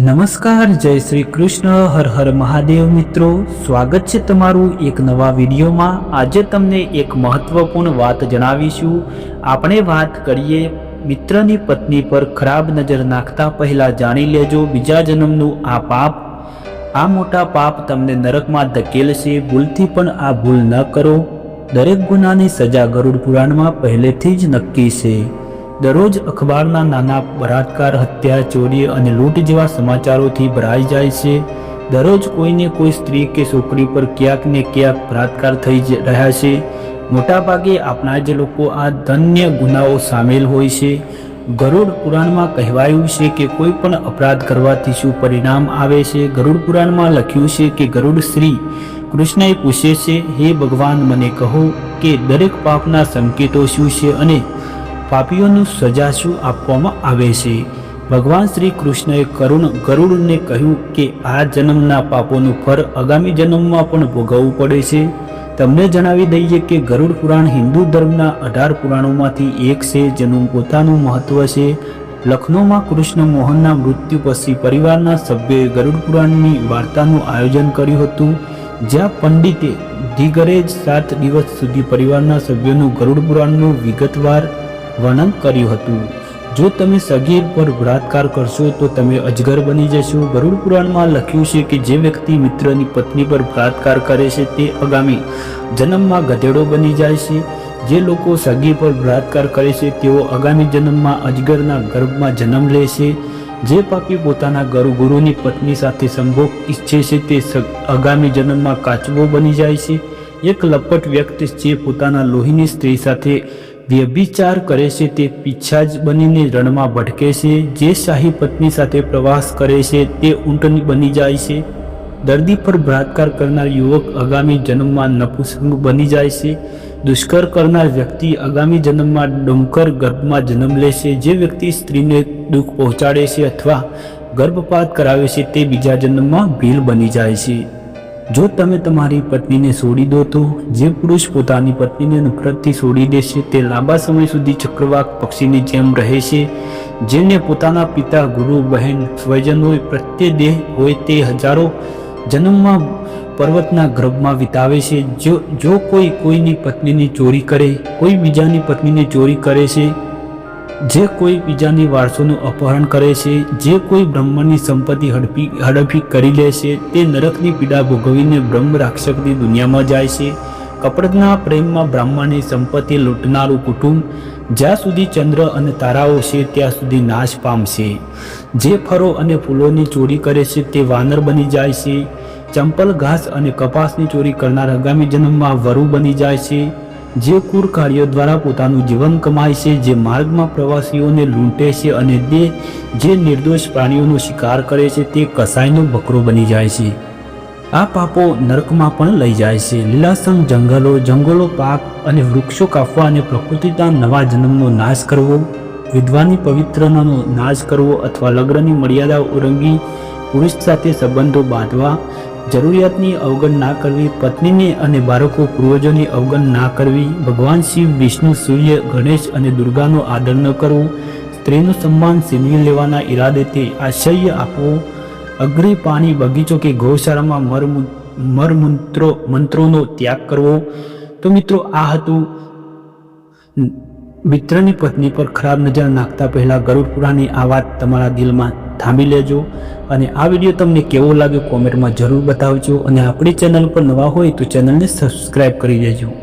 નમસ્કાર, જય શ્રી કૃષ્ણ, હર હર મહાદેવ મિત્રો. સ્વાગત છે તમારું એક નવા વિડીયોમાં. આજે તમને એક મહત્વપૂર્ણ વાત જણાવીશું. આપણે વાત કરીએ મિત્રની પત્ની પર ખરાબ નજર નાખતા પહેલા જાણી લેજો બીજા જન્મનું આ પાપ. આ મોટા પાપ તમને નરકમાં ધકેલશે ભૂલથી પણ આ ભૂલ ન કરો. દરેક ગુનાની સજા ગરુડ પુરાણમાં પહેલેથી જ નક્કી છે. દરરોજ અખબારના નાના બળાત્કાર, હત્યા, ચોરી અને લૂંટ જેવા સમાચારોથી ભરાઈ જાય છે. દરરોજ કોઈને કોઈ સ્ત્રી કે છોકરી પર ક્યાંક ને ક્યાંક બળાત્કાર થઈ રહ્યા છે. મોટાભાગે આપણા જે લોકો આ ધન્ય ગુનાઓ સામેલ હોય છે. ગરુડ પુરાણમાં કહેવાયું છે કે કોઈ પણ અપરાધ કરવાથી શું પરિણામ આવે છે? ગરુડ પુરાણમાં લખ્યું છે કે ગરુડ શ્રી કૃષ્ણએ પૂછે છે, હે ભગવાન, મને કહો કે દરેક પાપના સંકેતો શું છે અને પાપીઓનું સજા શું આપવામાં આવે છે? ભગવાન શ્રી કૃષ્ણએ કરુણ ગરુડને કહ્યું કે આ જન્મના પાપોનું ફળ આગામી જન્મમાં પણ ભોગવવું પડે છે. તમને જણાવી દઈએ કે ગરુડ પુરાણ હિન્દુ ધર્મના અઢાર પુરાણોમાંથી એક છે, જેનું પોતાનું મહત્વ છે. લખનૌમાં કૃષ્ણ મોહનના મૃત્યુ પછી પરિવારના સભ્યોએ ગરુડ પુરાણની વાર્તાનું આયોજન કર્યું હતું, જ્યાં પંડિતે ધીગરે જ સાત દિવસ સુધી પરિવારના સભ્યોનું ગરુડ પુરાણનું વિગતવાર વર્ણન કર્યું હતું. જો તમે સગીર પર બળાત્કાર કરશો, તો તમે અજગર બની જશો. ગરુડ પુરાણમાં લખ્યું છે કે જે વ્યક્તિ મિત્રની પત્ની પર બળાત્કાર કરે છે, તે આગામી જન્મમાં ગધેડો બની જાય છે. જે લોકો સગીર પર બળાત્કાર કરે છે, તેઓ આગામી જન્મમાં અજગરના ગર્ભમાં જન્મ લે છે. જે પાપી પોતાના ગરુ ગુરુની પત્ની સાથે સંભોગ ઈચ્છે છે, તે આગામી જન્મમાં કાચબો બની જાય છે. એક લપટ વ્યક્તિ જે પોતાના લોહીની સ્ત્રી સાથે વ્યભિચાર કરે છે તે પીછાજ બનીને રણમાં ભટકે છે. જે શાહી પત્ની સાથે પ્રવાસ કરે છે તે ઊંટની બની જાય છે. દર્દી પર બળાત્કાર કરનાર યુવક આગામી જન્મમાં નપુસંગ બની જાય છે. દુષ્કર કરનાર વ્યક્તિ આગામી જન્મમાં ડુમકર ગર્ભમાં જન્મ લે છે. જે વ્યક્તિ સ્ત્રીને દુઃખ પહોંચાડે છે અથવા ગર્ભપાત કરાવે છે તે બીજા જન્મમાં ભીલ બની જાય છે. જો તમે તમારી પત્નીને છોડી દો તો જે પુરુષ પોતાની પત્નીને નફરતથી છોડી દેશે તે લાંબા સમય સુધી ચક્રવાક પક્ષીની જેમ રહે છે. જેને પોતાના પિતા, ગુરુ, બહેન, સ્વજનો પ્રત્યે દેહ હોય તે હજારો જન્મમાં પર્વતના ગર્ભમાં વિતાવે છે. જો જો કોઈ કોઈની પત્નીની ચોરી કરે, કોઈ બીજાની પત્નીને ચોરી કરે છે જે કોઈ બીજાની વારસોનું અપહરણ કરે છે, જે કોઈ બ્રહ્મની સંપત્તિ હડપી હડપી કરી લે છે, તે નરકની પીડા ભોગવીને બ્રહ્મ રાક્ષકની દુનિયામાં જાય છે. કપડના પ્રેમમાં બ્રાહ્મણની સંપત્તિ લૂંટનારું કુટુંબ, જ્યાં સુધી ચંદ્ર અને તારાઓ છે, ત્યાં સુધી નાશ પામશે જે ફળો અને ફૂલોની ચોરી કરે છે, તે વાનર બની જાય છે. ચંપલ ઘાસ અને કપાસની ચોરી કરનાર આગામી જન્મમાં વરુ બની જાય છે. જે કુર કાર્યો દ્વારા પોતાનું જીવન કમાય છે, જે માર્ગમાં પ્રવાસીઓને લૂંટે છે અને તે જે નિર્દોષ પ્રાણીઓનો શિકાર કરે છે, તે કસાઈનો બકરો બની જાય છે. આ પાપો નરકમાં પણ લઈ જાય છે. લીલાસમ જંગલો જંગલો પાક અને વૃક્ષો કાપવા અને પ્રકૃતિના નવા જન્મનો નાશ કરવો વિદ્વાની પવિત્રનો નાશ કરવો અથવા લગ્નની મર્યાદા ઉરંગી પુરુષ સાથે સંબંધો બાંધવા જરૂરિયાતની અવગણ ના કરવી, પત્નીને અને બાળકો પૂર્વજોની અવગણ ના કરવી, ભગવાન શિવ, વિષ્ણુ, સૂર્ય, ગણેશ અને દુર્ગાનો આદર ન કરવો, સ્ત્રીનું સન્માન છીનવી લેવાના ઈરાદેથી આશ્ચર્ય આપવો અગ્રી પાણી બગીચો કે ગૌશાળામાં મરમુ મરમંત્રો મંત્રોનો ત્યાગ કરવો. તો મિત્રો, આ હતું મિત્રની પત્ની પર ખરાબ નજર નાખતા પહેલા ગરુડ પુરાણની આ વાત તમારા દિલમાં થાંભી લેજો. અને આ વીડિયો તમને કેવો લાગ્યો કોમેન્ટમાં જરૂર બતાવજો. અને આપણી ચેનલ પર નવા હોય તો ચેનલને સબસ્ક્રાઈબ કરી દેજો.